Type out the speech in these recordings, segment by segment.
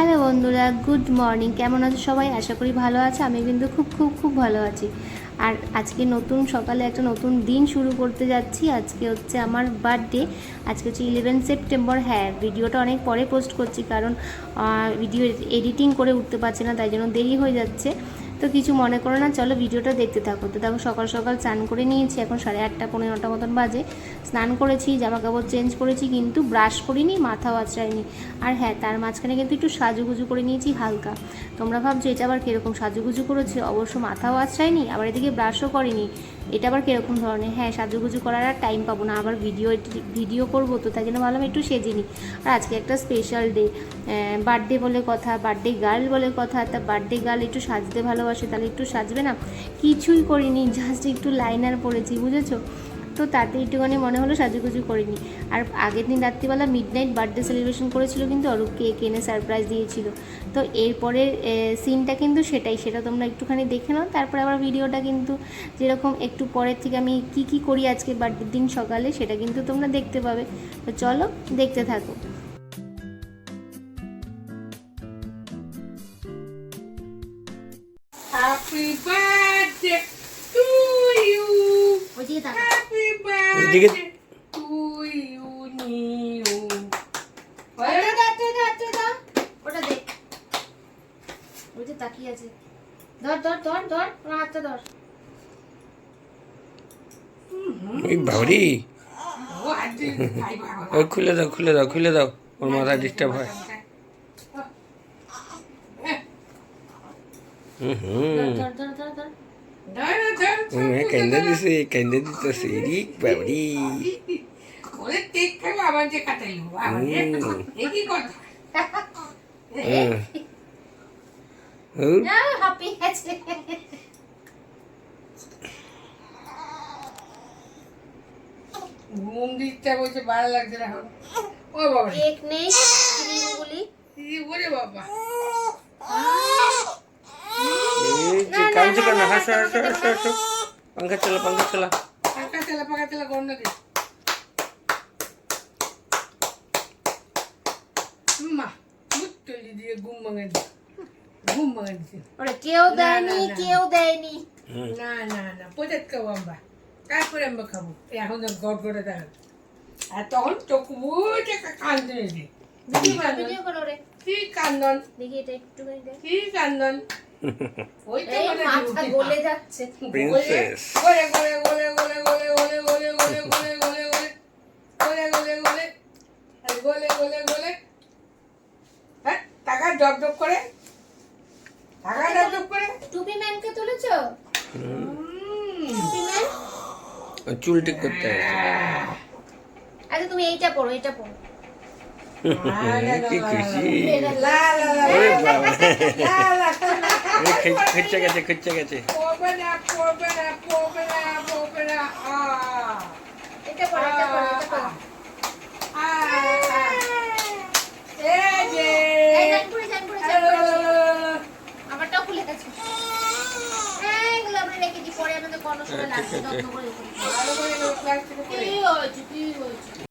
Hello বন্ধুরা, good morning. কেমন আছো সবাই? আশা করি ভালো আছে। আমি কিন্তু খুব খুব খুব ভালো আছি। আর আজকে নতুন সকালে একটা নতুন দিন শুরু করতে যাচ্ছি। আজকে হচ্ছে আমার বার্থডে আজকে হচ্ছে ইলেভেন সেপ্টেম্বর হ্যাঁ ভিডিওটা অনেক পরে পোস্ট করছি কারণ ভিডিও এডিটিং করে উঠতে পারছি না, তাই জন্য দেরি হয়ে যাচ্ছে। তো কিছু মনে করো না, চলো ভিডিওটা দেখতে থাকো। তো দেখো সকাল সকাল স্নান করে নিয়েছি, এখন সাড়ে আটটা পনেরো নটা মতন বাজে। স্নান করেছি জামা কাপড় চেঞ্জ করেছি, কিন্তু ব্রাশ করিনি মাথাও আঁচড়াইনি আর হ্যাঁ তার মাঝখানে কিন্তু একটু সাজুগুজু করে নিয়েছি হালকা। তোমরা ভাবছ এটা আবার কীরকম সাজুগুজু করেছে? অবশ্য মাথাও আঁচড়াইনি আবার এদিকে ব্রাশও করিনি। এটা আবার কীরকম ধরনের? হ্যাঁ সাজুগুজু করার আর টাইম পাবো না। আবার ভিডিও ভিডিও করব তো, তাই জন্য ভাবলাম একটু সেজে নিই। আর আজকে একটা স্পেশাল ডে বার্থডে বলে কথা বার্থডে গার্ল বলে কথা। তা বার্থডে গার্ল একটু সাজতে ভালোবাসে, তাহলে একটু সাজবে না? কিছুই করিনি জাস্ট একটু লাইনার পড়েছি, বুঝেছ? তো তাতে একটুখানি মনে হলো সাজুগুজু করিনি। আর আগের দিন রাত্রিবেলা মিড নাইট বার্থডে সেলিব্রেশন করেছিল কিন্তু অরূপ কেক এনে সারপ্রাইজ দিয়েছিল। তো এরপরে সিনটা কিন্তু সেটাই, সেটা তোমরা একটুখানি দেখে নাও। তারপরে আবার ভিডিওটা কিন্তু যেরকম একটু পরের থেকে আমি কি কি করি আজকে বার্থডের দিন সকালে, সেটা কিন্তু তোমরা দেখতে পাবে। তো চলো, দেখতে থাকো। যে তাকিয়ে আছে। ধর ধর ধর ধর ওর হাতটা ধর। ওই বাবরি। ও আজকে খাই বাবা। ওই খুলে দাও খুলে দাও খুলে দাও। ওর মাথা ডিস্টার্ব হয়। হুম হুম। お前必ず必ずリッパをリーこれって一回も甘んじゃかったよ。わあ、ね、できこんだ。うん。うん。No, happy head. মুঙ্গি ইচ্ছা করছে ভালো লাগছে না ও বাবা এক নেই বলি বলে বাবা హర్ష హర్ష హర్ష హర్ష పంకచల పంకచల పంకచల పంకచల కొన్నది కేవ్ దాని కేవ్ దాని నా నా না পোজাত খাবো আমরা তারপরে আমরা খাবো এখন তো গড় গড়ে দাঁড়ানো আর তখন চোখ বুঝে কান্দন কি কান্দন কি কান্দন প্রিন্সেস চুল ঠিক করতে হবে আচ্ছা তুমি এইটা পড়ো এইটা পড়ো কি খুশি লা লা লা লা লা এই খিচ- খিচে গেছে খিচে গেছে। পড়বে না পড়বে না পড়বে না পড়বে না আ। এটা পড়ো এটা পড়ো এটা পড়ো আ এই যে। এই জান পড়ে জান পড়ে জান পড়ে খুলে গেছে। আমরা রেখে দিই পরে আমাদের কোনো সময় লাগবে যত্ন করে রেখে ভালো করে ক্লাস করে কি হয়েছে কি হয়েছে?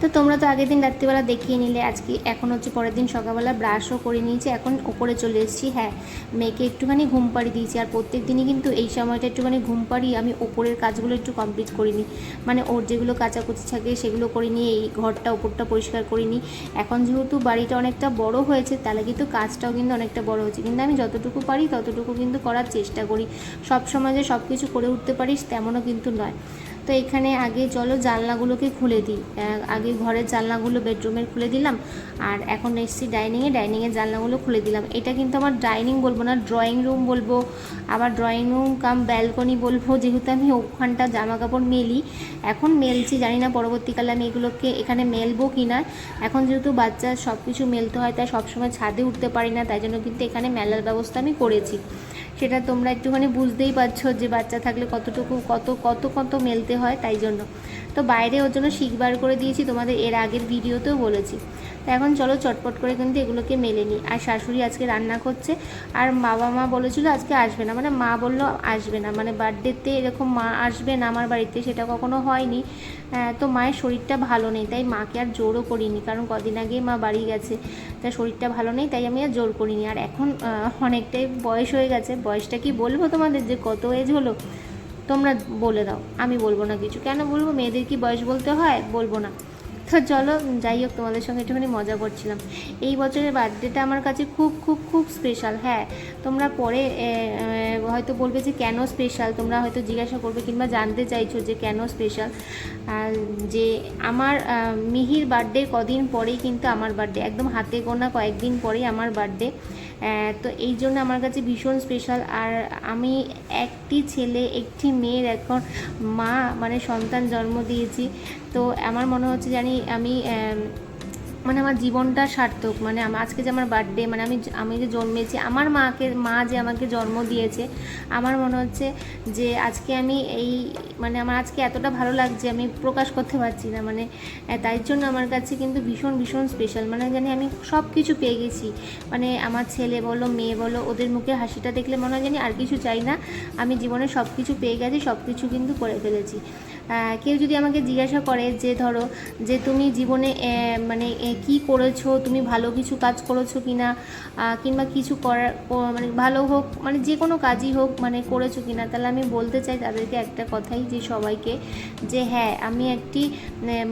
তো তোমরা তো আগের দিন রাত্রিবেলা দেখিয়ে নিলে, আজকে এখন হচ্ছে পরের দিন সকালবেলা ব্রাশও করে নিয়েছি, এখন ওপরে চলে এসেছি। হ্যাঁ মেয়েকে একটুখানি ঘুম পাড়ি দিয়েছি, আর প্রত্যেক দিনই কিন্তু এই সময়টা একটুখানি ঘুম পাড়িয়ে আমি ওপরের কাজগুলো একটু কমপ্লিট করিনি। মানে ওর যেগুলো কাচাকুচি থাকে সেগুলো করে নিয়ে এই ঘরটা, ওপরটা পরিষ্কার করিনি এখন যেহেতু বাড়িটা অনেকটা বড় হয়েছে, তাহলে কিন্তু কাজটাও কিন্তু অনেকটা বড় হয়েছে। কিন্তু আমি যতটুকু পারি ততটুকু কিন্তু করার চেষ্টা করি। সব সময় যে সব কিছু করে উঠতে পারিস তেমনও কিন্তু নয়। তো এখানে আগে চলো জানলাগুলোকে খুলে দিই। আগে ঘরের জানলাগুলো বেডরুমের খুলে দিলাম আর এখন এসছি ডাইনিংয়ে। ডাইনিংয়ের জানলাগুলো খুলে দিলাম। এটা কিন্তু আমার ডাইনিং বলব না, ড্রয়িং রুম বলব। আবার ড্রয়িং রুম কাম ব্যালকনি বলব। যেহেতু আমি ওখানটা জামা কাপড় মেলি, এখন মেলছি, জানি না পরবর্তীকালে আমি এগুলোকে এখানে মেলবো কি না। এখন যেহেতু বাচ্চা সব কিছু মেলতে হয়, তাই সবসময় ছাদে উঠতে পারি না, তাই জন্য কিন্তু এখানে মেলার ব্যবস্থা আমি করেছি। সেটা তোমরা একটুখানি বুঝতেই পারছ যে বাচ্চা থাকলে কতটুকু, কত কত কত মেলতে হয়, তাই জন্য। তো বাইরে ওর জন্য শিক বার করে দিয়েছি, তোমাদের এর আগের ভিডিওতেও বলেছি। তো এখন চলো চটপট করে কিন্তু এগুলোকে মেলে নিই। আর শাশুড়ি আজকে রান্না করছে, আর বাবা মা বলেছিল আজকে আসবে না। মানে মা বলল আসবে না মানে বার্থডেতে এরকম মা আসবে না আমার বাড়িতে, সেটা কখনো হয়নি। তো মায়ের শরীরটা ভালো নেই, তাই মাকে আর জোরও করিনি, কারণ কদিন আগে মা বাড়ি গেছে। তাই শরীরটা ভালো নেই, তাই আমি আর জোর করিনি। আর এখন অনেকটাই বয়স হয়ে গেছে। বয়সটা কি বলব তোমাদের যে কত এজ হলো? তোমরা বলে দাও, আমি বলব না কিছু। কেন বলব? মেয়েদের কি বয়স বলতে হয়? বলব না। তো চলো, যাই হোক, তোমাদের সঙ্গে একটুখানি মজা করছিলাম। এই বছরের বার্থডেটা আমার কাছে খুব খুব খুব স্পেশাল হ্যাঁ। তোমরা পরে হয়তো বলবে যে কেন স্পেশাল তোমরা হয়তো জিজ্ঞাসা করবে কিংবা জানতে চাইছো যে কেন স্পেশাল যে আমার মিহির বার্থডে কদিন পরেই কিন্তু আমার বার্থডে একদম হাতে গোনা কয়েকদিন পরেই আমার বার্থডে তো এই জন্য আমার কাছে ভীষণ স্পেশাল আর আমি একটি ছেলে, একটি মেয়ের এখন মা মানে সন্তান জন্ম দিয়েছি। তো আমার মনে হচ্ছে জানি আমি মানে আমার জীবনটা সার্থক মানে আজকে যে আমার বার্থডে মানে আমি আমি যে জন্মেছি, আমার মাকে, মা যে আমাকে জন্ম দিয়েছে, আমার মনে হচ্ছে যে আজকে আমি এই মানে আমার আজকে এতটা ভালো লাগছে, আমি প্রকাশ করতে পারছি না মানে তাই জন্য আমার কাছে কিন্তু ভীষণ ভীষণ স্পেশাল মানে জানি আমি সব কিছু পেয়ে গেছি। মানে আমার ছেলে বলো, মেয়ে বলো, ওদের মুখে হাসিটা দেখলে মনে হয় জানি আর কিছু চাই না, আমি জীবনে সব কিছু পেয়ে গেছি সব কিছু কিন্তু করে ফেলেছি। কেউ যদি আমাকে জিজ্ঞাসা করে যে ধরো, যে তুমি জীবনে মানে কি করেছ? তুমি ভালো কিছু কাজ করেছ কি না কিংবা কিছু করার মানে ভালো হোক মানে যে কোনো কাজই হোক মানে করেছ কি না তাহলে আমি বলতে চাই তাদেরকে একটা কথাই, যে সবাইকে, যে হ্যাঁ আমি একটি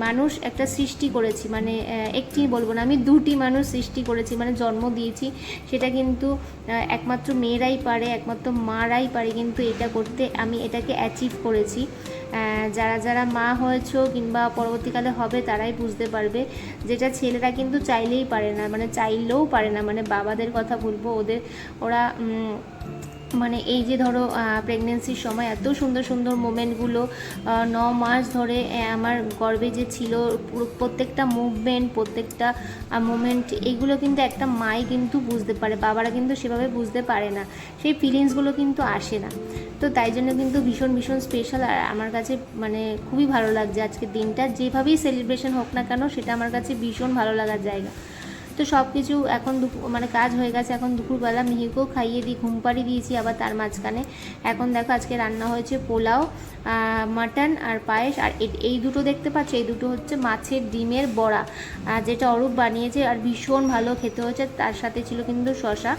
মানুষ একটা সৃষ্টি করেছি। মানে একটি বলব না, আমি দুটি মানুষ সৃষ্টি করেছি মানে জন্ম দিয়েছি। সেটা কিন্তু একমাত্র মেয়েরাই পারে, একমাত্র মারাই পারে, কিন্তু এটা করতে আমি এটাকে অ্যাচিভ করেছি। যারা যারা মা হয়েছো কিংবা পরবর্তীকালে হবে তারাই বুঝতে পারবে। যেটা ছেলেরা কিন্তু চাইলেই পারে না মানে চাইলেও পারে না। মানে বাবাদের কথা বলব, ওদের, ওরা মানে এই যে ধরো প্রেগনেন্সির সময় এত সুন্দর সুন্দর মোমেন্টগুলো ন মাস ধরে আমার গর্বে যে ছিল, পুরো প্রত্যেকটা মুভমেন্ট প্রত্যেকটা মোমেন্ট এইগুলো কিন্তু একটা মাই কিন্তু বুঝতে পারে, বাবারা কিন্তু সেভাবে বুঝতে পারে না। সেই ফিলিংসগুলো কিন্তু আসে না। তো তাই জন্য কিন্তু ভীষণ ভীষণ স্পেশাল আর আমার কাছে মানে খুবই ভালো লাগছে আজকের দিনটা। যেভাবেই সেলিব্রেশন হোক না কেন, সেটা আমার কাছে ভীষণ ভালো লাগার জায়গা। তো সব কিছু এখন মানে কাজ হয়ে গেছে এখন দুপুরবেলা, মিহিকেও খাইয়ে দিই ঘুম পাড়িয়ে দিয়েছি আবার তার মাঝখানে। এখন দেখো আজকে রান্না হয়েছে পোলাও মাটন আর পায়েস। আর এই দুটো দেখতে পাচ্ছ, এই দুটো হচ্ছে মাছের ডিমের বড়া যেটা অরূপ বানিয়েছে আর ভীষণ ভালো খেতে হয়েছে, তার সাথে ছিল কিন্তু শশা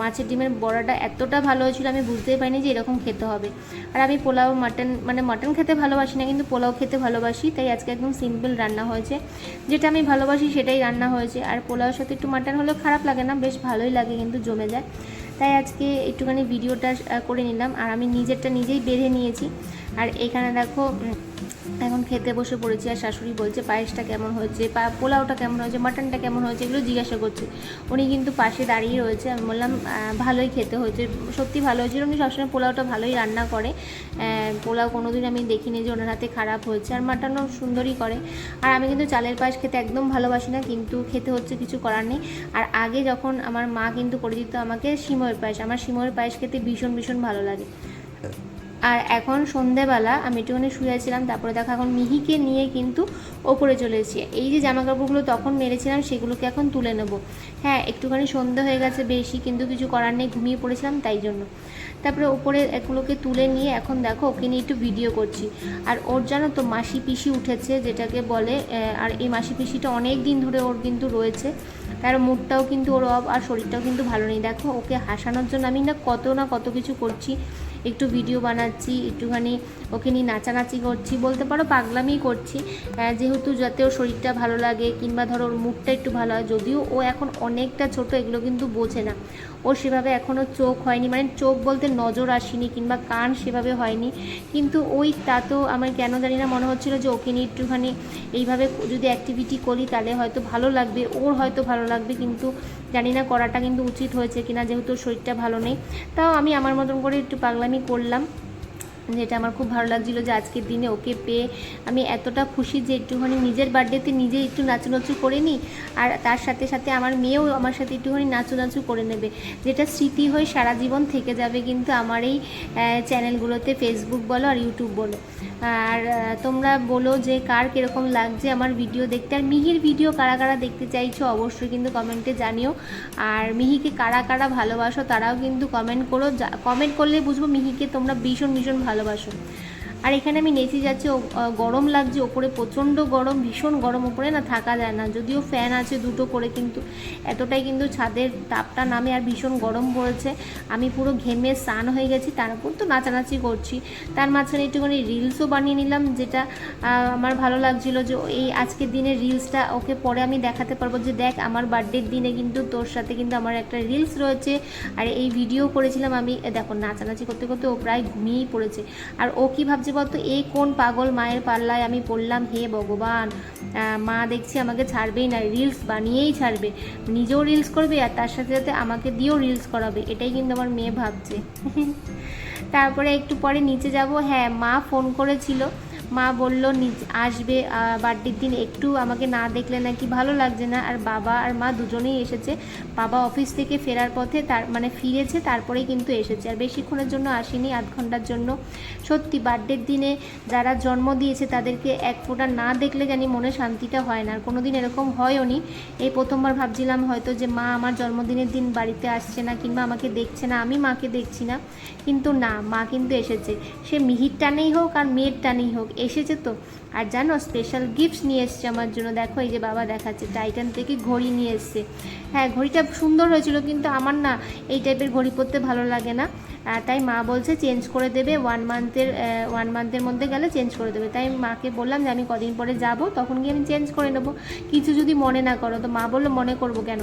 মাছের ডিমের বড়াটা এতটা ভালো হয়েছিল, আমি বুঝতেই পারিনি যে এরকম খেতে হবে। আর আমি পোলাও, মাটন মানে মাটন খেতে ভালোবাসি না, কিন্তু পোলাও খেতে ভালোবাসি, তাই আজকে একদম সিম্পল রান্না হয়েছে। যেটা আমি ভালোবাসি সেটাই রান্না হয়েছে। আর পোলাওর সাথে একটু মাটন হলেও খারাপ লাগে না, বেশ ভালোই লাগে কিন্তু জমে যায়। তাই আজকে একটুখানি ভিডিওটা করে নিলাম। আর আমি নিজেরটা নিজেই বেঁধে নিয়েছি। আর এখানে দেখো এখন খেতে বসে পড়েছি আর শাশুড়ি বলছে, পায়েসটা কেমন হয়েছে? পা, পোলাওটা কেমন হয়েছে? মাটনটা কেমন হয়েছে? এগুলো জিজ্ঞাসা করছে। উনি কিন্তু পাশে দাঁড়িয়ে রয়েছে। আমি বললাম ভালোই খেতে হয়েছে, সত্যি ভালো হয়েছিল উনি সবসময় পোলাওটা ভালোই রান্না করে। পোলাও কোনোদিন আমি দেখিনি যে ওনার হাতে খারাপ হয়েছে। আর মাটনও সুন্দরই করে। আর আমি কিন্তু চালের পায়েস খেতে একদম ভালোবাসি না, কিন্তু খেতে হচ্ছে কিছু করার নেই। আর আগে যখন আমার মা কিন্তু করে দিত আমাকে সিময়ের পায়েস, আমার সিময়ের পায়েস খেতে ভীষণ ভীষণ ভালো লাগে। আর এখন সন্ধেবেলা আমি একটুখানি শুয়েছিলাম, তারপরে দেখো এখন মিহিকে নিয়ে কিন্তু ওপরে চলে এই যে জামা কাপড়গুলো তখন মেরেছিলাম, সেগুলোকে এখন তুলে নেব। হ্যাঁ একটুখানি সন্ধে হয়ে গেছে, বেশি কিন্তু কিছু করার নেই, ঘুমিয়ে পড়েছিলাম তাই জন্য। তারপরে ওপরে এগুলোকে তুলে নিয়ে এখন দেখো, ওকে নিয়ে একটু ভিডিও করছি। আর ওর জানো তো মাসি পিসি উঠেছে, যেটাকে বলে আর এই মাসি পিসিটা অনেক দিন ধরে ওর কিন্তু রয়েছে। তার মুডটাও কিন্তু ওর অফ আর শরীরটাও কিন্তু ভালো নেই। দেখো, ওকে হাসানোর জন্য আমি না কত না কত কিছু করছি। একটু ভিডিও বানাচ্ছি, একটুখানি ওকে নিয়ে নাচানাচি করছি, বলতে পারো পাগলামি করছি। যেহেতু যাতে ওর শরীরটা ভালো লাগে কিংবা ধরো ওর মুখটা একটু ভালো হয়, যদিও ও এখন অনেকটা ছোট, এগুলো কিন্তু বোঝে না। ও সেভাবে এখনও চোখ হয়নি মানে চোখ বলতে নজর আসেনি কিংবা কান সেভাবে হয়নি। কিন্তু ওই তা তো আমার কেন জানি না মনে হচ্ছিল যে ওকে নিয়ে একটুখানি এইভাবে যদি অ্যাক্টিভিটি করি, তাহলে হয়তো ভালো লাগবে, ওর হয়তো ভালো লাগবে, কিন্তু জানি না করাটা কিন্তু উচিত হয়েছে কিনা, যেহেতু শরীরটা ভালো নেই। তাও আমি আমার মতন করে একটু পাগলামি করলাম যেটা আমার খুব ভালো লাগছিল যে আজকের দিনে ওকে পেয়ে আমি এতটা খুশি যে একটুখানি নিজের বার্থডেতে নিজে একটু নাচু করে নিই, আর তার সাথে সাথে আমার মেয়েও আমার সাথে একটুখানি নাচু নাচু করে নেবে, যেটা স্মৃতি হয়ে সারা জীবন থেকে যাবে কিন্তু আমার এই চ্যানেলগুলোতে ফেসবুক বলো আর ইউটিউব বলো। আর তোমরা বলো যে কার কীরকম লাগছে আমার ভিডিও দেখতে, আর মিহির ভিডিও কারা কারা দেখতে চাইছো অবশ্যই কিন্তু কমেন্টে জানিও। আর মিহিকে কারা কারা ভালোবাসো তারাও কিন্তু কমেন্ট করো কমেন্ট করলে বুঝব মিহিকে তোমরা ভীষণ ভীষণ ভালোবাসো। আর এখানে আমি নেচে যাচ্ছি গরম লাগছে, ওপরে প্রচণ্ড গরম, ভীষণ গরম, ওপরে না থাকা যায় না, যদিও ফ্যান আছে দুটো করে, কিন্তু এতটাই কিন্তু ছাদের তাপটা নামে আর ভীষণ গরম পড়েছে। আমি পুরো ঘেমে স্নান হয়ে গেছি, তার উপর তো নাচানাচি করছি। তার মাঝখানে একটুখানি রিলসও বানিয়ে নিলাম, যেটা আমার ভালো লাগছিল যে এই আজকের দিনের রিলসটা ওকে পরে আমি দেখাতে পারব যে, দেখ, আমার বার্থডের দিনে কিন্তু তোর সাথে কিন্তু আমার একটা রিলস রয়েছে। আর এই ভিডিও করেছিলাম আমি দেখো, নাচানাচি করতে করতে ও প্রায় ঘুমিয়েই পড়েছে। আর ও কী ভাবছে বলতো এই কোন পাগল মায়ের পাল্লায় আমি পড়লাম? হে ভগবান। মা দেখছি আমাকে ছাড়বেই না রিলস বানিয়েই ছাড়বে। নিজেও রিলস করবে আর তার সাথে সাথে আমাকে দিয়েও রিলস করাবে। এটাই কিন্তু আমার মেয়ে ভাবছে। তারপরে একটু পরে নিচে যাব। হ্যাঁ মা ফোন করেছিল। মা বলল নিচ- আসবে বার্থডের দিন একটু আমাকে না দেখলে নাকি ভালো লাগছে না। আর বাবা আর মা দুজনেই এসেছে। বাবা অফিস থেকে ফেরার পথে তার মানে ফিরেছে, তারপরেই কিন্তু এসেছে। আর বেশিক্ষণের জন্য আসেনি, আধ ঘণ্টার জন্য। সত্যি, বার্থডের দিনে যারা জন্ম দিয়েছে, তাদেরকে এক ফোঁটা না দেখলে জানি মনে শান্তিটা হয় না। আর কোনো দিন এরকম হয়ও নি। এই প্রথমবার ভাবছিলাম হয়তো যে, মা, আমার জন্মদিনের দিন বাড়িতে আসছে না কিংবা আমাকে দেখছে না, আমি মাকে দেখছি না। কিন্তু না, মা কিন্তু এসেছে। সে মিহির টানেই হোক আর মেয়ের টানেই হোক এসেছে তো। আর জানো স্পেশাল গিফটস নিয়ে এসছে আমার জন্য। দেখো, এই যে বাবা দেখাচ্ছে টাইটান থেকে ঘড়ি নিয়ে এসছে। হ্যাঁ ঘড়িটা সুন্দর হয়েছিল, কিন্তু আমার না এই টাইপের ঘড়ি পরতে ভালো লাগে না। তাই মা বলছে চেঞ্জ করে দেবে ওয়ান মান্থের ওয়ান মান্থের মধ্যে গেলে চেঞ্জ করে দেবে। তাই মাকে বললাম যে, আমি কদিন পরে যাব, তখন গিয়ে আমি চেঞ্জ করে নেব। কিছু যদি মনে না করো, তো মা বলল, মনে করব কেন?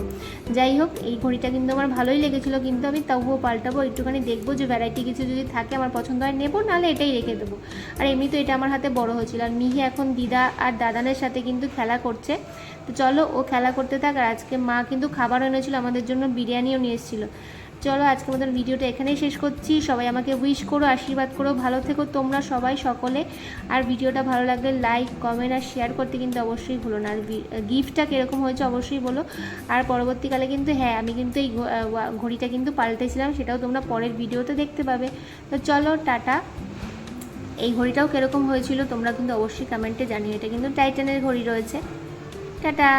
যাই হোক, এই ঘড়িটা কিন্তু আমার ভালোই লেগেছিলো, কিন্তু আমি তবুও পাল্টাবো, একটুখানি দেখব যে ভ্যারাইটি কিছু যদি থাকে, আমার পছন্দ হয়, নেব, নাহলে এটাই রেখে দেবো। আর এমনি তো এটা আমার হাতে বড় হয়েছিল। আর মিহি এখন দিদা আর দাদানের সাথে কিন্তু খেলা করছে। তো চলো, ও খেলা করতে থাক আর আজকে মা কিন্তু খাবার এনেছিল, আমাদের জন্য বিরিয়ানিও নিয়ে এসেছিল। চলো আজকের মতন ভিডিওটা এখানেই শেষ করছি। সবাই আমাকে উইশ করো, আশীর্বাদ করো, ভালো থেকো তোমরা সবাই সকলে। আর ভিডিওটা ভালো লাগলে লাইক কমেন্ট আর শেয়ার করতে কিন্তু অবশ্যই ভুলো না। আর গিফটটা কীরকম হয়েছে অবশ্যই বলো। আর পরবর্তীকালে কিন্তু হ্যাঁ আমি কিন্তু এই ঘড়িটা কিন্তু পাল্টেছিলাম, সেটাও তোমরা পরের ভিডিওতে দেখতে পাবে। তো চলো, টাটা। এই ঘড়িটাও কীরকম হয়েছিল তোমরা কিন্তু অবশ্যই কমেন্টে জানিও। এটা কিন্তু টাইটানের ঘড়ি রয়েছে। টাটা!